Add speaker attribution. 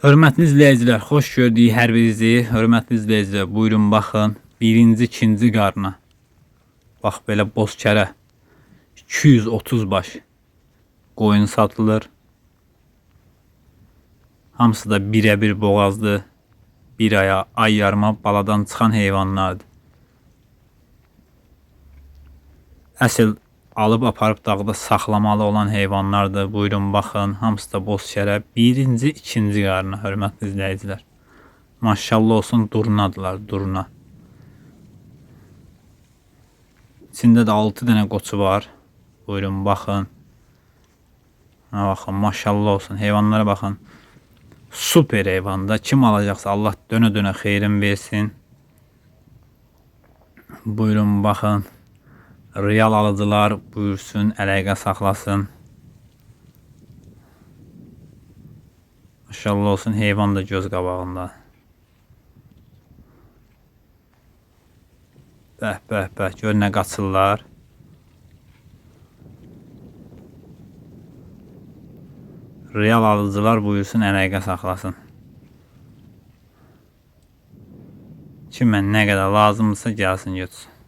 Speaker 1: Hörmətli izləyicilər, xoş gördük hər birinizi. Hörmətli izləyicilər, buyurun baxın. Birinci, ikinci qarna. Bax belə boz kərə. 230 baş. Qoyun satılır. Hamısı da birə-bir boğazlı. Bir aya, ay yarıma baladan çıxan heyvanlardır. Əsl alıb aparıb dağda saxlamalı olan heyvanlardır. Buyurun baxın, hamısı da boz şərə. Birinci, ikinci qarına, hörmətli izləyicilər. Maşallah olsun durnadılar, durna. İçində də 6 dənə qoçu var. Buyurun baxın. Ha baxın, maşallah olsun. Heyvanlara baxın. Super heyvanda. Kim alacaqsa Allah dönə-dönə xeyrin versin. Buyurun baxın. Real alıcılar buyursun, əlaqə saxlasın. Maşallah olsun heyvan da göz qabağında. Bəh, bəh, bəh, gör nə qaçırlar. Real alıcılar buyursun, əlaqə saxlasın. Kimə nə qədər lazımdırsa gəlsin götürsün.